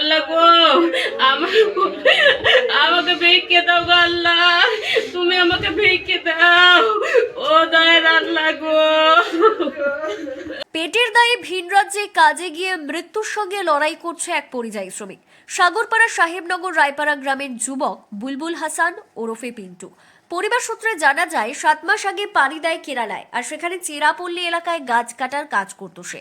আল্লাহ গো, আমাকে ভিক্ষে দাও গো আল্লাহ। তুমি আমাকে ভিক্ষে দাও। ও দয়ের আল্লাহ গো। পেটের দায়ে ভিন রাজ্যে কাজে গিয়ে মৃত্যুর সঙ্গে লড়াই করছে এক পরিযায়ী শ্রমিক। সাগরপাড়া সাহেবনগর রায়পাড়া গ্রামের যুবক বুলবুল হাসান ওরফে পিন্টু। পরিবার সূত্রে জানা যায়, সাত মাস আগে পানি দেয় কেরালায়, আর সেখানে চেরাপল্লী এলাকায় গাছ কাটার কাজ করত সে।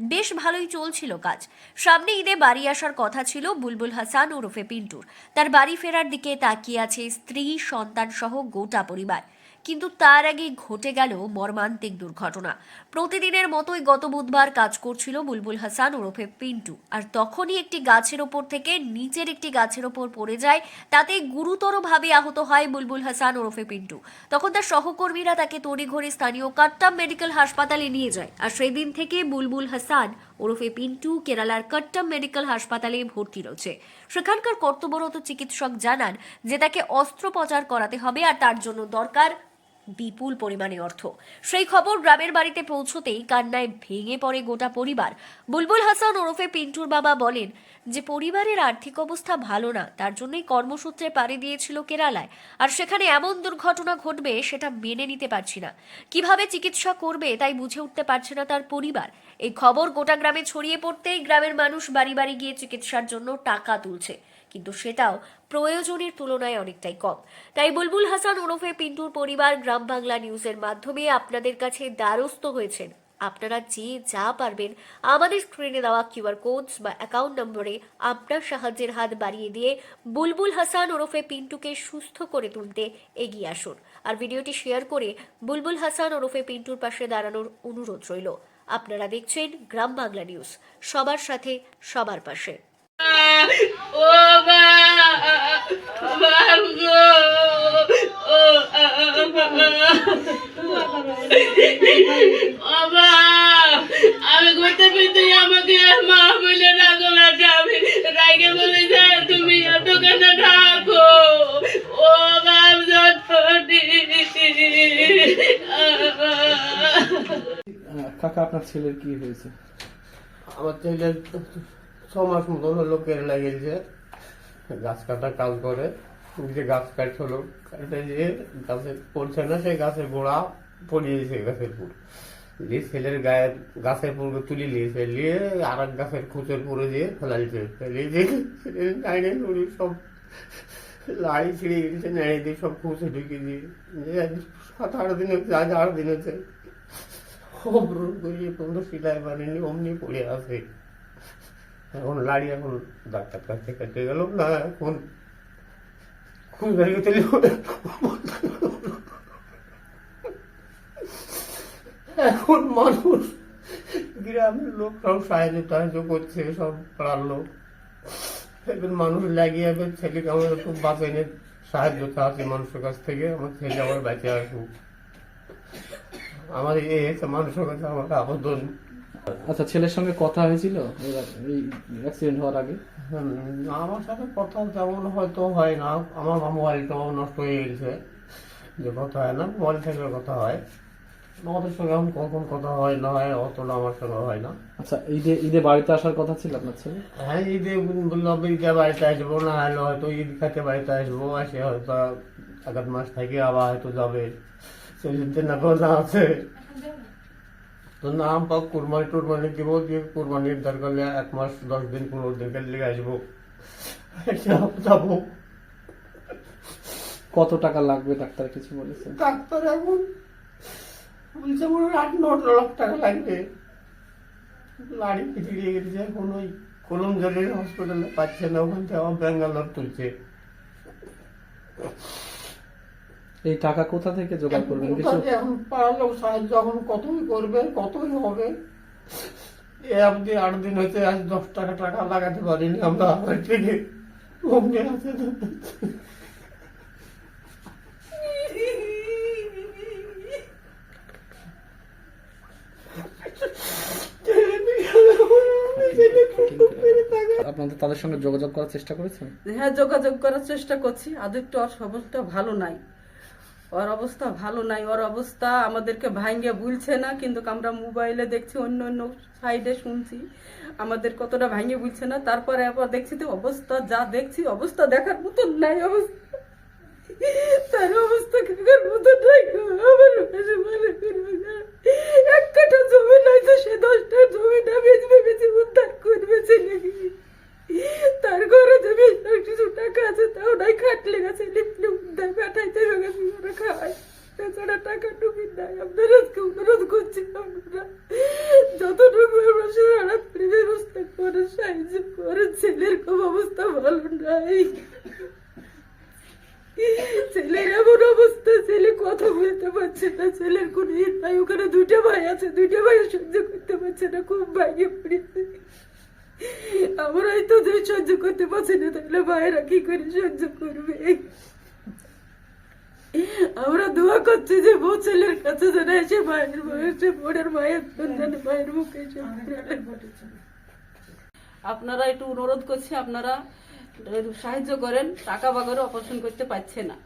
বেশ ভালোই চলছিল কাজ। সামনে ঈদে বাড়ি আসার কথা ছিল বুলবুল হাসান ওরফে পিন্টুর। তার বাড়ি ফেরার দিকে তাকিয়ে আছে স্ত্রী সন্তান সহ গোটা পরিবার। কিন্তু তার আগে ঘটে গেল মর্মান্তিক দুর্ঘটনা। প্রতিদিনের মতোই গত বুধবার কাজ করছিল বুলবুল হাসান ওরফে পিন্টু। আর তখনই একটি গাছের ওপর থেকে নিচের একটি গাছের ওপর পড়ে যায়, তাতে গুরুতরভাবে আহত হয় বুলবুল হাসান ওরফে পিন্টু। তখন তার সহকর্মীরা তাকে তড়িঘড়ি স্থানীয় কাট্টাম মেডিকেল হাসপাতালে নিয়ে যায়। আর সেই দিন থেকে বুলবুল হাসান ওরফে পিন্টু কেরালার কট্টম মেডিকেল হাসপাতালে ভর্তি রয়েছে। সেখানকার কর্তব্যরত চিকিৎসক জানান যে তাকে অস্ত্রোপচার করাতে হবে আর তার জন্য দরকার বিপুল পরিমাণে অর্থ। সেই খবর গ্রামের বাড়িতে পৌঁছতেই কান্নায় ভেঙে পড়ে গোটা পরিবার। বুলবুল হাসান ওরফে পিন্টুর বাবা বলেন যে, পরিবারের আর্থিক অবস্থা ভালো না, তার জন্যই কর্মসূত্রে পাড়ি দিয়েছিল কেরালায়। আর সেখানে এমন দুর্ঘটনা ঘটবে সেটা মেনে নিতে পারছি না। কীভাবে চিকিৎসা করবে তাই বুঝে উঠতে পারছে না তার পরিবার। এই খবর গোটা গ্রামে ছড়িয়ে পড়তেই গ্রামের মানুষ বাড়ি বাড়ি গিয়ে চিকিৎসার জন্য টাকা তুলছে। কিন্তু সেটাও প্রয়োজনের তুলনায় অনেকটাই কম। তাই বুলবুল হাসান ওরফে পিন্টুর পরিবার গ্রাম বাংলা নিউজের মাধ্যমে আপনাদের কাছে দ্বারস্থ হয়েছেন। আপনারা যে যা পারবেন আমাদের স্ক্রিনে দেওয়া কিউআর কোডস বা অ্যাকাউন্ট নম্বরে আপনার সাহায্যের হাত বাড়িয়ে দিয়ে বুলবুল হাসান ওরফে পিন্টুকে সুস্থ করে তুলতে এগিয়ে আসুন। আর ভিডিওটি শেয়ার করে বুলবুল হাসান ওরফে পিন্টুর পাশে দাঁড়ানোর অনুরোধ রইল। আপনারা দেখছেন গ্রাম বাংলা নিউজ সবার সাথে সবার পাশে ও মা ও কাকা আপনার ছেলের কি হয়েছে? আমার ছেলের ছ মাস মতন হলো কেরালা গেছে। গাছ কাটা কাজ করে। যে গাছ কাটছিল, কাটে যে গাছে পড়ছে না, সেই গাছের গোড়া পড়িয়েছে গাছের পুর। দিয়ে ছেলের গায়ের গাছের পুরকে তুলে নিয়েছে, নিয়ে আর এক গাছের খুঁচের পুরে দিয়ে ফেলে নাইনে নুড়ি সব লাই ছিঁড়ে গেছে নাইনে দিয়ে সব খুঁচে ঢুকে দিয়ে। সাত আট দিন হচ্ছে আজ আট দিন হচ্ছে অবরোধ করিয়ে কোনো সিলাই বানিনি অমনি পড়ে আছে। এখন লাড়ি, এখন ডাক্তার কাছে কাটে গেল, না, এখন খুন বেরিয়ে তুলি এখন মানুষ গ্রামের লোকরাও সাহায্য টাহায্য করছে, সব পাড়ার লোক। এখন মানুষ লাগিয়ে যাবে ছেলেকে আমার একটু বাঁচাইনে সাহায্য আছে মানুষের কাছ থেকে, আমার ছেলে আমার বেঁচে আসুক। আমার এই হচ্ছে মানুষের কাছে আমার আবেদন আচ্ছা ছেলের সঙ্গে কথা হয়েছিল? এই অ্যাক্সিডেন্ট হওয়ার আগে? আমার সাথে কথা তেমন হয়তো হয় না। আমার মোবাইলটাও নষ্ট হয়ে গেছে। যে কথা হয় না মোবাইল থেকে কথা হয়। আমাদের সঙ্গে এখন কখন কথা হয় না হয় অতটা আমার সঙ্গে হয় না। আচ্ছা ঈদে ঈদে বাড়িতে আসার কথা ছিল আপনার ছেলে? হ্যাঁ ঈদে বলল ঈদে বাড়িতে আসব না হলে হয়তো ঈদ খাতে বাড়িতে আসব আসে হয়তো এক মাস থেকে আবার হয়তো যাবে। সেদিন না কথা আছে তো নাম পাক কুরবানি টুরবানি দিব দিয়ে কুরবানির দরকার এক মাস দশ দিন পনেরো দিন গেলে আসব। যাব কত টাকা লাগবে? ডাক্তার কিছু বলেছে? ডাক্তার এখন বলছে মনে হয় আট ন লাখ টাকা লাগবে। লাড়ি পিটিয়ে গেছে এখন ওই কলম জলের হসপিটালে পাচ্ছে না ওখান থেকে আবার ব্যাঙ্গালোর তুলছে। এই টাকা কোথা থেকে জোগাড় করবেন? কিছু এখন পাড়ার লোক সাহায্য এখন কতই করবে কতই হবে? এ অবধি আট দিন হয়েছে আজ দশ টাকা টাকা লাগাতে পারিনি আমরা আমার থেকে অমনি আছে। আপনাদের তাদের সঙ্গে যোগাযোগ করার চেষ্টা করেছেন? হ্যাঁ যোগাযোগ করার চেষ্টা করছি। আদৌ একটু অবস্থা ভালো নাই। ওর অবস্থা ভালো নাই, ওর অবস্থা আমাদেরকে ভাঙ্গে ভুলছে না, কিন্তু আমরা মোবাইলে দেখছি, অন্য অন্য সাইডে শুনছি, আমাদের কতটা ভাঙ্গে ভুলছে না, তারপরে আবার দেখছি তো অবস্থা যা দেখছি, অবস্থা দেখার মতন নাই, অবস্থা তার অবস্থা দেখার মতো নাই। আমার কাছে ভালো করবে না। এক কাঠা জমি নাই তো সে দশটা জমিটা বেচবে বেচে উদ্ধার করবে ছেলেকে তার ঘরে জমি কিছু টাকা আছে তাও নাই খাটলে গেছে লিখলে উদ্ধার পাঠাইতে গেছে ওরা খায় তাছাড়া টাকা টুকি নাই আপনারা আজকে অনুরোধ করছি আপনারা যতটুকু আমরা সারা ব্যবস্থা করে সাহায্য করে, ছেলের খুব অবস্থা ভালো নাই। ছেলের এমন অবস্থা, ছেলে কথা বলতে পারছে না, ছেলের কোনো ইট নাই। ওখানে দুইটা ভাই আছে, দুইটা ভাই সহ্য করতে পারছে না, খুব ভাইয়ে পড়েছে। আমরাই তো সহ্য করতে পারছি না, তাহলে ভাইয়েরা কি করে সহ্য করবে? আমরা দোয়া করছি যে বউ ছেলের কাছে যেন এসে মায়ের বয়সে বোনের মায়ের সন্ধানে মায়ের মুখে এসে আপনারা একটু অনুরোধ করছি আপনারা একটু সাহায্য করেন টাকা বাগরে অপারেশন করতে পারছে না।